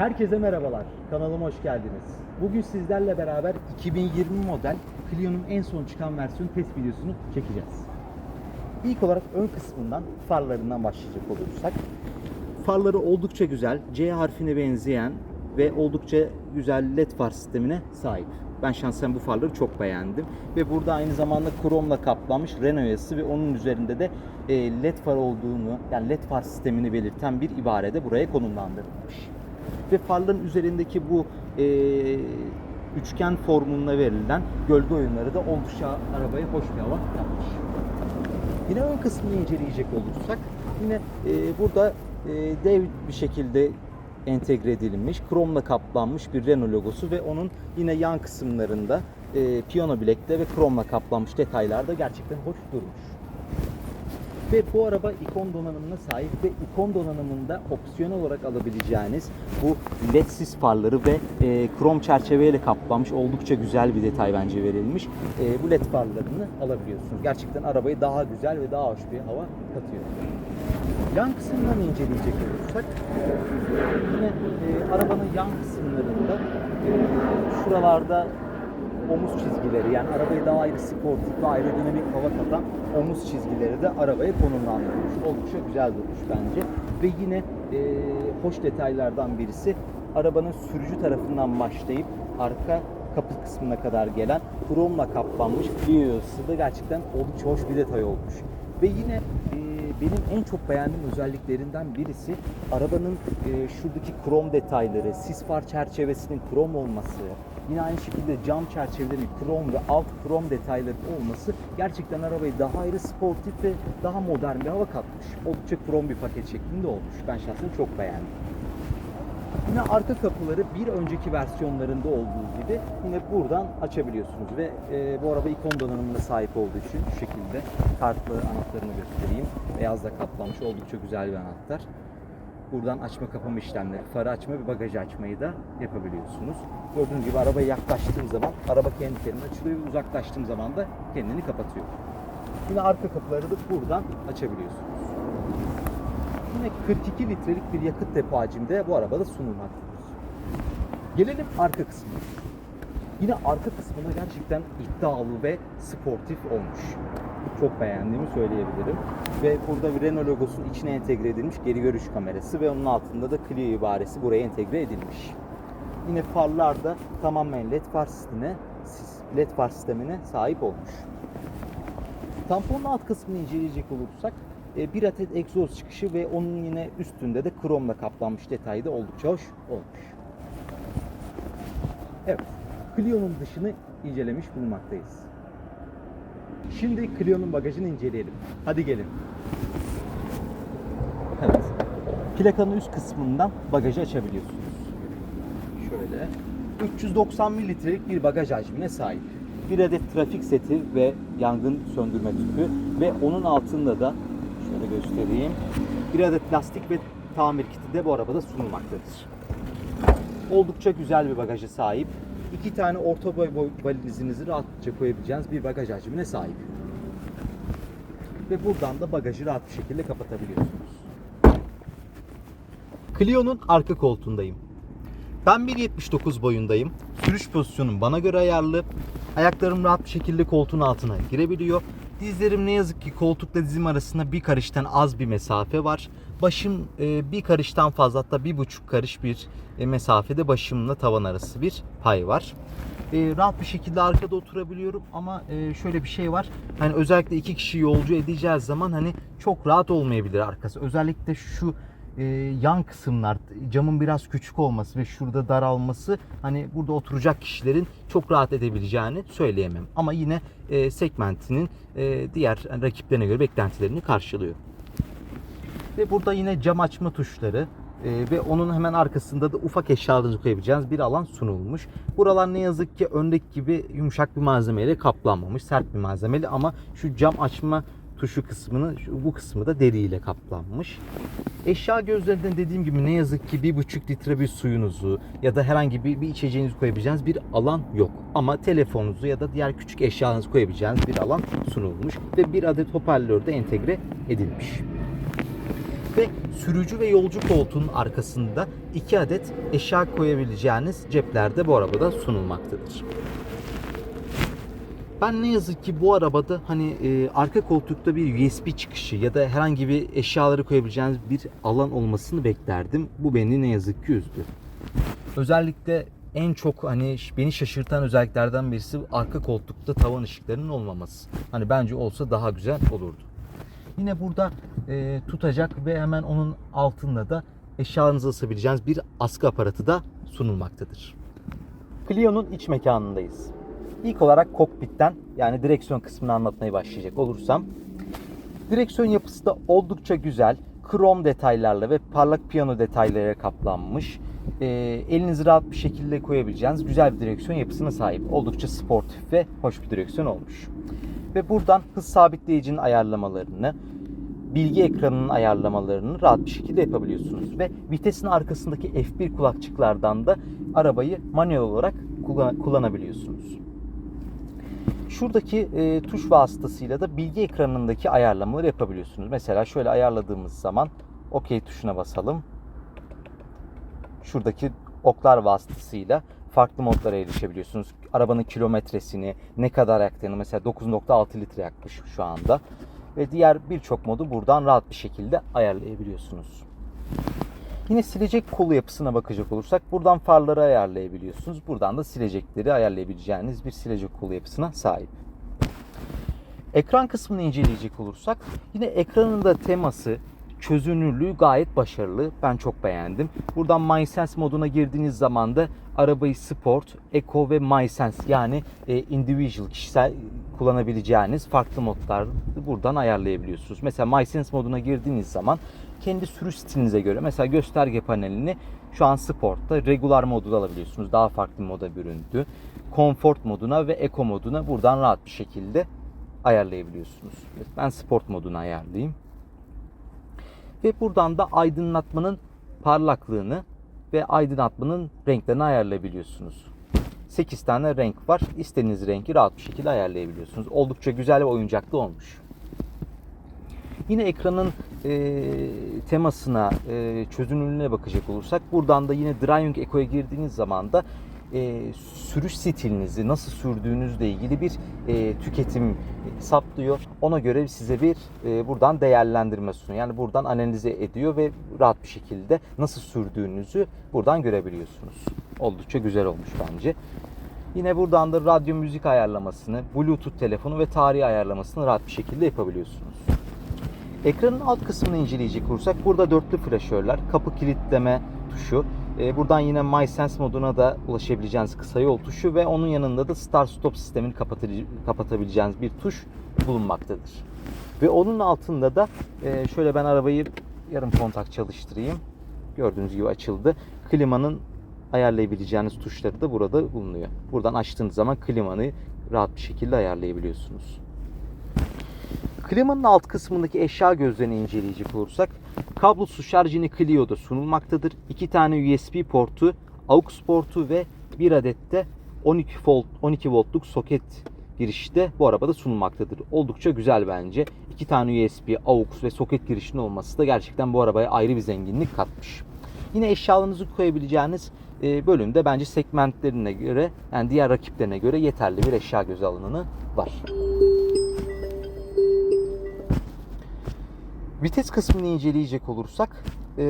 Herkese merhabalar. Kanalıma hoş geldiniz. Bugün sizlerle beraber 2020 model Clio'nun en son çıkan versiyon test videosunu çekeceğiz. İlk olarak ön kısmından farlarından başlayacak olursak. Farları oldukça güzel, C harfine benzeyen ve oldukça güzel led far sistemine sahip. Ben şahsen bu farları çok beğendim. Ve burada aynı zamanda kromla kaplanmış Renault yazısı ve onun üzerinde de e, led far olduğunu, yani led far sistemini belirten bir ibare de buraya konumlandırılmış. Ve farların üzerindeki bu e, üçgen formunda verilen gölge oyunları da oldukça arabaya hoş bir hava yapmış. Yine ön kısmını inceleyecek olursak yine e, burada e, dev bir şekilde entegre edilmiş, kromla kaplanmış bir Renault logosu ve onun yine yan kısımlarında e, piyano bilekte ve kromla kaplanmış detaylar da gerçekten hoş durmuş. Ve bu araba ikon donanımına sahip ve ikon donanımında opsiyon olarak alabileceğiniz bu ledsiz farları ve e, krom çerçeveyle kaplanmış oldukça güzel bir detay bence verilmiş. E, bu led farlarını alabiliyorsunuz. Gerçekten arabayı daha güzel ve daha hoş bir hava katıyor. Yan kısımdan inceleyecek olursak yine e, arabanın yan kısımlarında e, şuralarda omuz çizgileri yani arabayı daha ayrı sportif ve aerodinamik hava katan omuz çizgileri de arabaya konumlandırılmış. Oldukça güzel durmuş bence. Ve yine e, hoş detaylardan birisi arabanın sürücü tarafından başlayıp arka kapı kısmına kadar gelen kromla kaplanmış yazısı da gerçekten oldukça hoş bir detay olmuş. Ve yine e, benim en çok beğendiğim özelliklerinden birisi arabanın e, şuradaki krom detayları, sis far çerçevesinin krom olması, yine aynı şekilde cam çerçevelerinin krom ve alt krom detayları olması gerçekten arabayı daha ayrı sportif ve daha modern bir hava katmış. Oldukça krom bir paket şeklinde olmuş. Ben şahsen çok beğendim. Yine arka kapıları bir önceki versiyonlarında olduğu gibi yine buradan açabiliyorsunuz ve e, bu araba ikon donanımına sahip olduğu için şu şekilde kartlı anahtarını göstereyim. Beyazla kaplanmış oldukça güzel bir anahtar. Buradan açma kapama işlemleri, farı açma ve bagajı açmayı da yapabiliyorsunuz. Gördüğünüz gibi arabaya yaklaştığım zaman araba kendi kendine açılıyor ve uzaklaştığım zaman da kendini kapatıyor. Yine arka kapıları da buradan açabiliyorsunuz. Yine 42 litrelik bir yakıt depo hacimde bu arabada sunulmaktadır. Gelelim arka kısmına. Yine arka kısmında gerçekten iddialı ve sportif olmuş. Çok beğendiğimi söyleyebilirim. Ve burada bir Renault logosunun içine entegre edilmiş geri görüş kamerası ve onun altında da Clio ibaresi buraya entegre edilmiş. Yine farlar da tamamen LED far sistemine, LED far sistemine sahip olmuş. Tamponun alt kısmını inceleyecek olursak e, bir adet egzoz çıkışı ve onun yine üstünde de kromla kaplanmış detayı da oldukça hoş olmuş. Evet, Clio'nun dışını incelemiş bulunmaktayız. Şimdi Clio'nun bagajını inceleyelim. Hadi gelin. Evet. Plakanın üst kısmından bagajı açabiliyorsunuz. Şöyle. 390 mililitrelik bir bagaj hacmine sahip. Bir adet trafik seti ve yangın söndürme tüpü ve onun altında da şöyle göstereyim. Bir adet lastik ve tamir kiti de bu arabada sunulmaktadır. Oldukça güzel bir bagajı sahip. İki tane orta boy boy valizinizi rahatça koyabileceğiniz bir bagaj hacmine sahip. Ve buradan da bagajı rahat bir şekilde kapatabiliyorsunuz. Clio'nun arka koltuğundayım. Ben 1.79 boyundayım. Sürüş pozisyonum bana göre ayarlı. Ayaklarım rahat bir şekilde koltuğun altına girebiliyor. Dizlerim ne yazık ki koltukla dizim arasında bir karıştan az bir mesafe var. Başım e, bir karıştan fazla hatta bir buçuk karış bir e, mesafede başımla tavan arası bir pay var. E, rahat bir şekilde arkada oturabiliyorum ama e, şöyle bir şey var. Hani özellikle iki kişi yolcu edeceğiz zaman hani çok rahat olmayabilir arkası. Özellikle şu e, yan kısımlar camın biraz küçük olması ve şurada daralması hani burada oturacak kişilerin çok rahat edebileceğini söyleyemem. Ama yine e, segmentinin e, diğer rakiplerine göre beklentilerini karşılıyor. Ve burada yine cam açma tuşları e, ve onun hemen arkasında da ufak eşyalarınızı koyabileceğiniz bir alan sunulmuş. Buralar ne yazık ki öndeki gibi yumuşak bir malzemeyle kaplanmamış, sert bir malzemeli ama şu cam açma tuşu kısmını, bu kısmı da deriyle kaplanmış. Eşya gözlerinden dediğim gibi ne yazık ki bir buçuk litre bir suyunuzu ya da herhangi bir, bir içeceğinizi koyabileceğiniz bir alan yok. Ama telefonunuzu ya da diğer küçük eşyalarınızı koyabileceğiniz bir alan sunulmuş ve bir adet hoparlör de entegre edilmiş. Ve sürücü ve yolcu koltuğunun arkasında iki adet eşya koyabileceğiniz cepler de bu arabada sunulmaktadır. Ben ne yazık ki bu arabada hani e, arka koltukta bir USB çıkışı ya da herhangi bir eşyaları koyabileceğiniz bir alan olmasını beklerdim. Bu beni ne yazık ki üzdü. Özellikle en çok hani beni şaşırtan özelliklerden birisi arka koltukta tavan ışıklarının olmaması. Hani bence olsa daha güzel olurdu. Yine burada e, tutacak ve hemen onun altında da eşyalarınızı asabileceğiniz bir askı aparatı da sunulmaktadır. Clio'nun iç mekanındayız. İlk olarak kokpitten yani direksiyon kısmını anlatmaya başlayacak olursam direksiyon yapısı da oldukça güzel. Krom detaylarla ve parlak piyano detaylarıyla kaplanmış. Ee, elinizi rahat bir şekilde koyabileceğiniz güzel bir direksiyon yapısına sahip. Oldukça sportif ve hoş bir direksiyon olmuş. Ve buradan hız sabitleyicinin ayarlamalarını, bilgi ekranının ayarlamalarını rahat bir şekilde yapabiliyorsunuz. Ve vitesin arkasındaki F1 kulakçıklardan da arabayı manuel olarak kullan- kullanabiliyorsunuz. Şuradaki e, tuş vasıtasıyla da bilgi ekranındaki ayarlamaları yapabiliyorsunuz. Mesela şöyle ayarladığımız zaman OK tuşuna basalım. Şuradaki oklar vasıtasıyla farklı modlara erişebiliyorsunuz. Arabanın kilometresini, ne kadar yaktığını mesela 9.6 litre yakmış şu anda. Ve diğer birçok modu buradan rahat bir şekilde ayarlayabiliyorsunuz. Yine silecek kolu yapısına bakacak olursak buradan farları ayarlayabiliyorsunuz. Buradan da silecekleri ayarlayabileceğiniz bir silecek kolu yapısına sahip. Ekran kısmını inceleyecek olursak yine ekranın da teması çözünürlüğü gayet başarılı. Ben çok beğendim. Buradan MySense moduna girdiğiniz zaman da arabayı Sport, Eco ve MySense yani e, individual kişisel kullanabileceğiniz farklı modlar buradan ayarlayabiliyorsunuz. Mesela MySense moduna girdiğiniz zaman kendi sürüş stilinize göre mesela gösterge panelini şu an Sport'ta regular modu da alabiliyorsunuz. Daha farklı moda büründü. Comfort moduna ve Eco moduna buradan rahat bir şekilde ayarlayabiliyorsunuz. Ben Sport modunu ayarlayayım. Ve buradan da aydınlatmanın parlaklığını ve aydınlatmanın renklerini ayarlayabiliyorsunuz. 8 tane renk var. İstediğiniz rengi rahat bir şekilde ayarlayabiliyorsunuz. Oldukça güzel ve oyuncaklı olmuş. Yine ekranın e, temasına, e, çözünürlüğüne bakacak olursak buradan da yine Driving Eco'ya girdiğiniz zaman da e, sürüş stilinizi nasıl sürdüğünüzle ilgili bir e, tüketim hesaplıyor. Ona göre size bir e, buradan değerlendirme sunuyor. Yani buradan analize ediyor ve rahat bir şekilde nasıl sürdüğünüzü buradan görebiliyorsunuz. Oldukça güzel olmuş bence. Yine buradan da radyo müzik ayarlamasını, Bluetooth telefonu ve tarih ayarlamasını rahat bir şekilde yapabiliyorsunuz. Ekranın alt kısmını inceleyecek olursak burada dörtlü flaşörler, kapı kilitleme tuşu, e, buradan yine MySense moduna da ulaşabileceğiniz kısa yol tuşu ve onun yanında da Start Stop sistemini kapatabileceğiniz bir tuş bulunmaktadır. Ve onun altında da e, şöyle ben arabayı yarım kontak çalıştırayım. Gördüğünüz gibi açıldı. Klimanın ayarlayabileceğiniz tuşları da burada bulunuyor. Buradan açtığınız zaman klimanı rahat bir şekilde ayarlayabiliyorsunuz. Klimanın alt kısmındaki eşya gözlerini inceleyecek olursak kablosuz şarj yine Clio'da sunulmaktadır. İki tane USB portu, AUX portu ve bir adet de 12 volt 12 voltluk soket girişi de bu arabada sunulmaktadır. Oldukça güzel bence. İki tane USB, AUX ve soket girişinin olması da gerçekten bu arabaya ayrı bir zenginlik katmış. Yine eşyalarınızı koyabileceğiniz e, bölümde bence segmentlerine göre yani diğer rakiplerine göre yeterli bir eşya göz alanını var. Vites kısmını inceleyecek olursak e,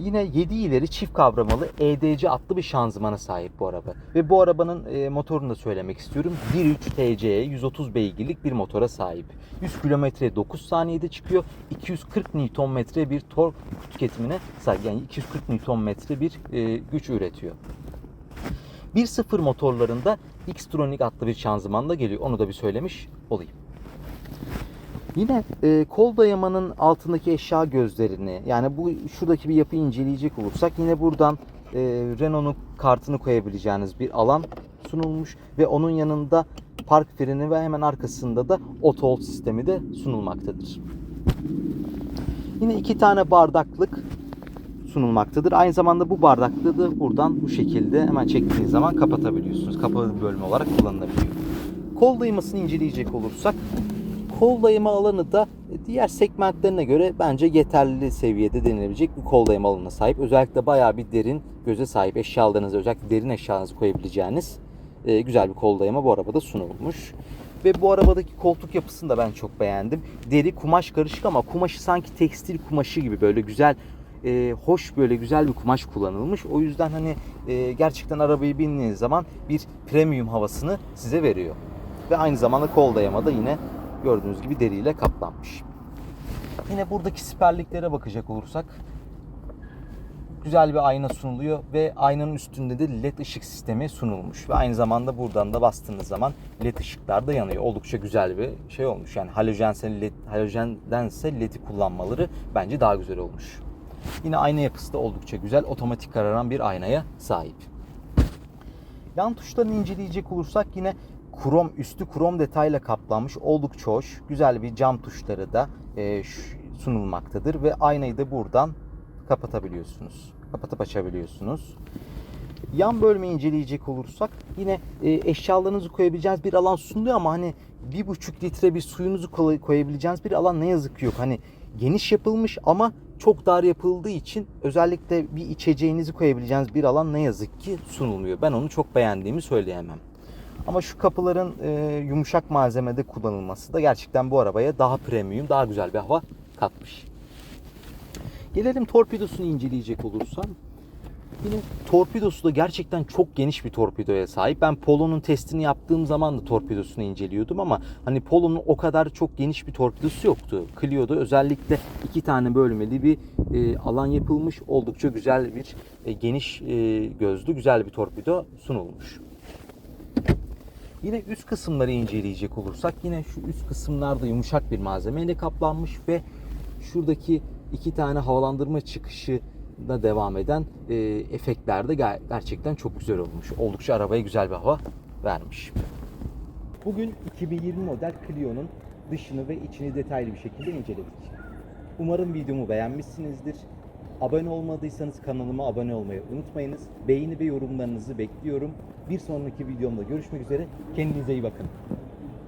yine 7 ileri çift kavramalı EDC adlı bir şanzımana sahip bu araba. Ve bu arabanın e, motorunu da söylemek istiyorum. 1.3 TCE 130 beygirlik bir motora sahip. 100 km 9 saniyede çıkıyor. 240 Nm bir tork tüketimine sahip. Yani 240 Nm bir e, güç üretiyor. 1.0 motorlarında Xtronic adlı bir şanzıman da geliyor. Onu da bir söylemiş olayım. Yine e, kol dayamanın altındaki eşya gözlerini yani bu şuradaki bir yapıyı inceleyecek olursak yine buradan e, Renault'un kartını koyabileceğiniz bir alan sunulmuş ve onun yanında park freni ve hemen arkasında da auto hold sistemi de sunulmaktadır. Yine iki tane bardaklık sunulmaktadır. Aynı zamanda bu bardaklığı da buradan bu şekilde hemen çektiğiniz zaman kapatabiliyorsunuz. Kapalı bir bölme olarak kullanılabiliyor. Kol dayamasını inceleyecek olursak Kol dayama alanı da diğer segmentlerine göre bence yeterli seviyede denilebilecek bir kol dayama alanına sahip. Özellikle bayağı bir derin göze sahip eşyalarınızı özellikle derin eşyalarınızı koyabileceğiniz e, güzel bir kol dayama bu arabada sunulmuş. Ve bu arabadaki koltuk yapısını da ben çok beğendim. Deri kumaş karışık ama kumaşı sanki tekstil kumaşı gibi böyle güzel e, hoş böyle güzel bir kumaş kullanılmış. O yüzden hani e, gerçekten arabayı bindiğiniz zaman bir premium havasını size veriyor. Ve aynı zamanda kol dayama da yine gördüğünüz gibi deriyle kaplanmış. Yine buradaki siperliklere bakacak olursak güzel bir ayna sunuluyor ve aynanın üstünde de led ışık sistemi sunulmuş ve aynı zamanda buradan da bastığınız zaman led ışıklar da yanıyor. Oldukça güzel bir şey olmuş. Yani halojense led, halojendense led'i kullanmaları bence daha güzel olmuş. Yine ayna yapısı da oldukça güzel. Otomatik kararan bir aynaya sahip. Yan tuşlarını inceleyecek olursak yine krom üstü krom detayla kaplanmış oldukça hoş. Güzel bir cam tuşları da e, sunulmaktadır ve aynayı da buradan kapatabiliyorsunuz. Kapatıp açabiliyorsunuz. Yan bölmeyi inceleyecek olursak yine e, eşyalarınızı koyabileceğiniz bir alan sunuluyor ama hani bir buçuk litre bir suyunuzu koy- koyabileceğiniz bir alan ne yazık ki yok. Hani geniş yapılmış ama çok dar yapıldığı için özellikle bir içeceğinizi koyabileceğiniz bir alan ne yazık ki sunulmuyor. Ben onu çok beğendiğimi söyleyemem. Ama şu kapıların e, yumuşak malzemede kullanılması da gerçekten bu arabaya daha premium, daha güzel bir hava katmış. Gelelim torpidosunu inceleyecek olursam. Yine torpidosu da gerçekten çok geniş bir torpidoya sahip. Ben Polo'nun testini yaptığım zaman da torpidosunu inceliyordum ama hani Polo'nun o kadar çok geniş bir torpidosu yoktu. Clio'da özellikle iki tane bölmeli bir e, alan yapılmış. Oldukça güzel bir e, geniş e, gözlü güzel bir torpido sunulmuş. Yine üst kısımları inceleyecek olursak yine şu üst kısımlarda yumuşak bir malzemeyle kaplanmış ve şuradaki iki tane havalandırma çıkışı da devam eden e, efektler de ger- gerçekten çok güzel olmuş. Oldukça arabaya güzel bir hava vermiş. Bugün 2020 model Clio'nun dışını ve içini detaylı bir şekilde inceledik. Umarım videomu beğenmişsinizdir. Abone olmadıysanız kanalıma abone olmayı unutmayınız. Beğeni ve yorumlarınızı bekliyorum. Bir sonraki videomda görüşmek üzere. Kendinize iyi bakın.